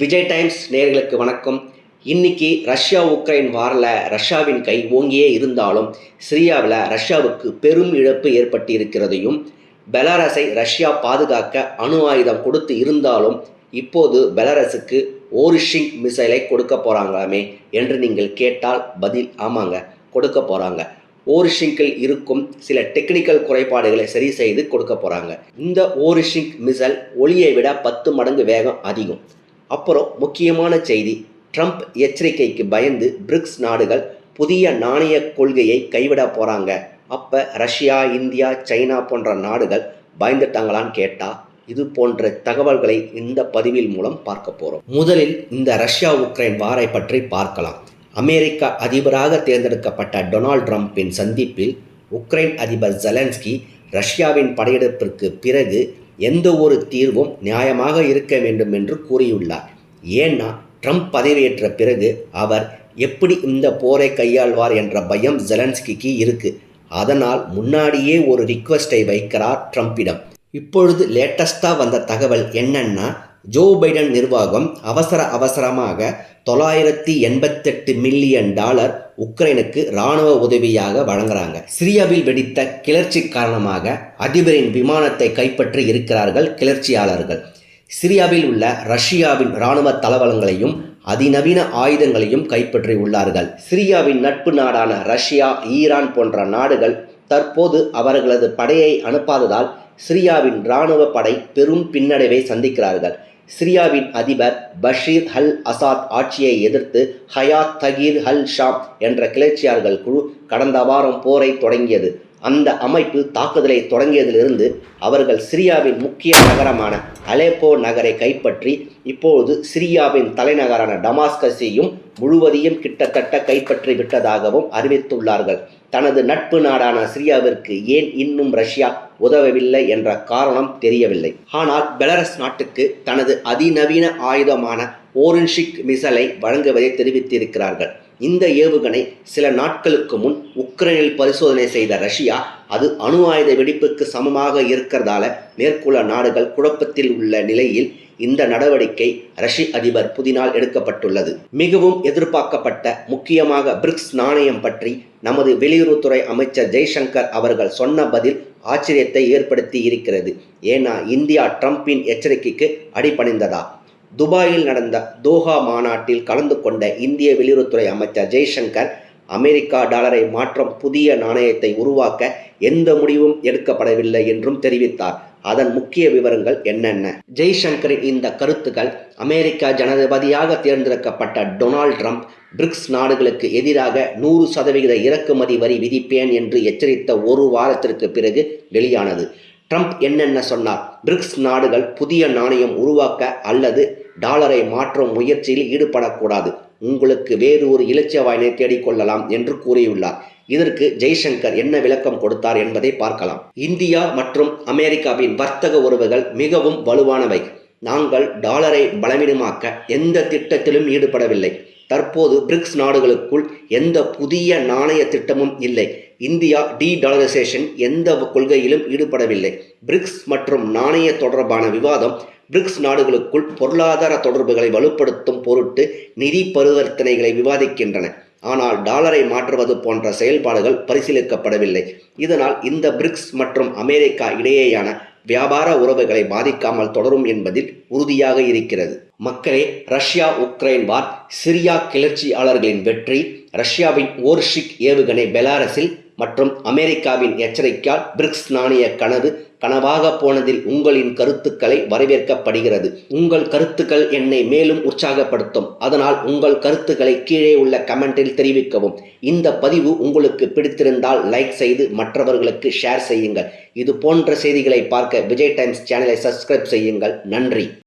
Vijay times நேர்களுக்கு வணக்கம். இன்னைக்கு ரஷ்யா உக்ரைன் வாரில் ரஷ்யாவின் கை ஓங்கியே இருந்தாலும் சிரியாவில் ரஷ்யாவுக்கு பெரும் இழப்பு ஏற்பட்டு இருக்கிறதையும் பெலாரஸை ரஷ்யா பாதுகாக்க அணு ஆயுதம் கொடுத்து இருந்தாலும் இப்போது பெலாரஸுக்கு ஓரிஷிங் மிசைலை கொடுக்க போகிறாங்களாமே என்று நீங்கள் கேட்டால் பதில் ஆமாங்க கொடுக்க போகிறாங்க ஓரிஷிங்கில் இருக்கும் சில டெக்னிக்கல் குறைபாடுகளை சரி செய்து கொடுக்க போகிறாங்க இந்த ஓரிஷிங் மிசைல் ஒளியை விட பத்து மடங்கு வேகம் அதிகம். அப்புறம் முக்கியமான செய்தி ட்ரம்ப் எச்சரிக்கைக்கு பயந்து பிரிக்ஸ் நாடுகள் புதிய நாணய கொள்கையை கைவிட போகிறாங்க அப்போ ரஷ்யா இந்தியா சைனா போன்ற நாடுகள் பயந்துட்டாங்களான்னு கேட்டால் இது போன்ற தகவல்களை இந்த பதிவில் மூலம் பார்க்க போகிறோம் முதலில் இந்த ரஷ்யா உக்ரைன் வாரை பற்றி பார்க்கலாம். அமெரிக்க அதிபராக தேர்ந்தெடுக்கப்பட்ட டொனால்ட் ட்ரம்ப்பின் சந்திப்பில் உக்ரைன் அதிபர் ஜெலன்ஸ்கி ரஷ்யாவின் படையெடுப்பிற்கு பிறகு எந்த ஒரு தீர்வும் நியாயமாக இருக்க வேண்டும் என்று கூறியுள்ளார். ஏன்னா ட்ரம்ப் பதவியேற்ற பிறகு அவர் எப்படி இந்த போரை கையாள்வார் என்ற பயம் ஜெலன்ஸ்கிக்கு இருக்கு. அதனால் முன்னாடியே ஒரு ரிக்வெஸ்டை வைக்கிறார் ட்ரம்ப்பிடம் இப்பொழுது லேட்டஸ்டாக வந்த தகவல் என்னன்னா ஜோ பைடன் நிர்வாகம் அவசர அவசரமாக தொள்ளாயிரத்தி எண்பத்தெட்டு மில்லியன் டாலர் உக்ரைனுக்கு இராணுவ உதவியாக வழங்குறாங்க. சிரியாவில் வெடித்த கிளர்ச்சி காரணமாக அதிபரின் விமானத்தை கைப்பற்றி இருக்கிறார்கள் கிளர்ச்சியாளர்கள். சிரியாவில் உள்ள ரஷ்யாவின் இராணுவ தளவலங்களையும் அதிநவீன ஆயுதங்களையும் கைப்பற்றி உள்ளார்கள். சிரியாவின் நட்பு நாடான ரஷ்யா ஈரான் போன்ற நாடுகள் தற்போது அவர்களது படையை அனுப்பாததால் சிரியாவின் இராணுவ படை பெரும் பின்னடைவை சந்திக்கிறார்கள். சிரியாவின் அதிபர் பஷீர் ஹல் அசாத் ஆட்சியை எதிர்த்து ஹயாத் தகீர் ஹல் ஷாம் என்ற கிளர்ச்சியாளர்கள் குழு கடந்த வாரம் போரை தொடங்கியது. அந்த அமைப்பு தாக்குதலை தொடங்கியதிலிருந்து அவர்கள் சிரியாவின் முக்கிய நகரமான அலேப்போ நகரை கைப்பற்றி இப்போது சிரியாவின் தலைநகரான டமாஸ்கஸையும் முழுவதையும் கிட்டத்தட்ட கைப்பற்றி விட்டதாகவும் அறிவித்துள்ளார்கள். தனது நட்பு நாடான சிரியாவிற்கு ஏன் இன்னும் ரஷ்யா உதவவில்லை என்ற காரணம் தெரியவில்லை. ஆனால் பெலரஸ் நாட்டுக்கு தனது அதிநவீன ஆயுதமான ஓரன்ஷிக் மிசலை வழங்குவதை தெரிவித்திருக்கிறார்கள். இந்த ஏவுகணை சில நாட்களுக்கு முன் உக்ரைனில் பரிசோதனை செய்த ரஷ்யா அது அணு ஆயுத வெடிப்புக்கு சமமாக இருக்கிறதால மேற்குள்ள நாடுகள் குழப்பத்தில் உள்ள நிலையில் இந்த நடவடிக்கை ரஷ்ய அதிபர் புதினால் எடுக்கப்பட்டுள்ளது. மிகவும் எதிர்பார்க்கப்பட்ட முக்கியமாக பிரிக்ஸ் நாணயம் பற்றி நமது வெளியுறவுத்துறை அமைச்சர் ஜெய்சங்கர் அவர்கள் சொன்ன பதில் ஆச்சரியத்தை ஏற்படுத்தி இருக்கிறது ஏன்னா இந்தியா ட்ரம்பின் எச்சரிக்கைக்கு அடிபணிந்ததா? துபாயில் நடந்த தோஹா மாநாட்டில் கலந்து கொண்ட இந்திய வெளியுறவுத்துறை அமைச்சர் ஜெய்சங்கர் அமெரிக்கா டாலரை மாற்றம் புதிய நாணயத்தை உருவாக்க எந்த முடிவும் எடுக்கப்படவில்லை என்றும் தெரிவித்தார். அதன் முக்கிய விவரங்கள் என்னென்ன? ஜெய்சங்கரின் இந்த கருத்துக்கள் அமெரிக்கா ஜனாதிபதியாக தேர்ந்தெடுக்கப்பட்ட டொனால்ட் ட்ரம்ப் பிரிக்ஸ் நாடுகளுக்கு எதிராக நூறு சதவிகித இறக்குமதி வரி விதிப்பேன் என்று எச்சரித்த ஒரு வாரத்திற்கு பிறகு வெளியானது. ட்ரம்ப் என்னென்ன சொன்னார்? பிரிக்ஸ் நாடுகள் புதிய நாணயம் உருவாக்க அல்லது டாலரை மாற்றும் முயற்சியில் ஈடுபடக்கூடாது. உங்களுக்கு வேறு ஒரு இலட்சிய வாயினை தேடிக்கொள்ளலாம் என்று கூறியுள்ளார். இதற்கு ஜெய்சங்கர் என்ன விளக்கம் கொடுத்தார் என்பதை பார்க்கலாம். இந்தியா மற்றும் அமெரிக்காவின் வர்த்தக உறவுகள் மிகவும் வலுவானவை. நாங்கள் டாலரை பலவீனமாக்க எந்த திட்டத்திலும் ஈடுபடவில்லை. தற்போது பிரிக்ஸ் நாடுகளுக்குள் எந்த புதிய நாணய திட்டமும் இல்லை. இந்தியா டி டாலரைசேஷன் எந்த கொள்கையிலும் ஈடுபடவில்லை. பிரிக்ஸ் மற்றும் நாணய தொடர்பான விவாதம் பிரிக்ஸ் நாடுகளுக்குள் பொருளாதார தொடர்புகளை வலுப்படுத்தும் பொருட்டு நிதி பரிவர்த்தனைகளை விவாதிக்கின்றன. ஆனால் டாலரை மாற்றுவது போன்ற செயல்பாடுகள் பரிசீலிக்கப்படவில்லை. இதனால் இந்த பிரிக்ஸ் மற்றும் அமெரிக்கா இடையேயான வியாபார உறவுகளை பாதிக்காமல் தொடரும் என்பதில் உறுதியாக இருக்கிறது. மக்களே ரஷ்யா உக்ரைன் வார் சிரியா கிளர்ச்சியாளர்களின் வெற்றி ரஷ்யாவின் ஓர்ஷிக் ஏவுகணை பெலாரஸில் மற்றும் அமெரிக்காவின் எச்சரிக்கையால் பிரிக்ஸ் நாணய கனவு கனவாக போனதில் உங்களின் கருத்துக்களை வரவேற்கப்படுகிறது. உங்கள் கருத்துக்கள் என்னை மேலும் உற்சாகப்படுத்தும். அதனால் உங்கள் கருத்துக்களை கீழே உள்ள கமெண்டில் தெரிவிக்கவும். இந்த பதிவு உங்களுக்கு பிடித்திருந்தால் லைக் செய்து மற்றவர்களுக்கு ஷேர் செய்யுங்கள். இது போன்ற செய்திகளை பார்க்க விஜய் டைம்ஸ் சேனலை சப்ஸ்கிரைப் செய்யுங்கள். நன்றி.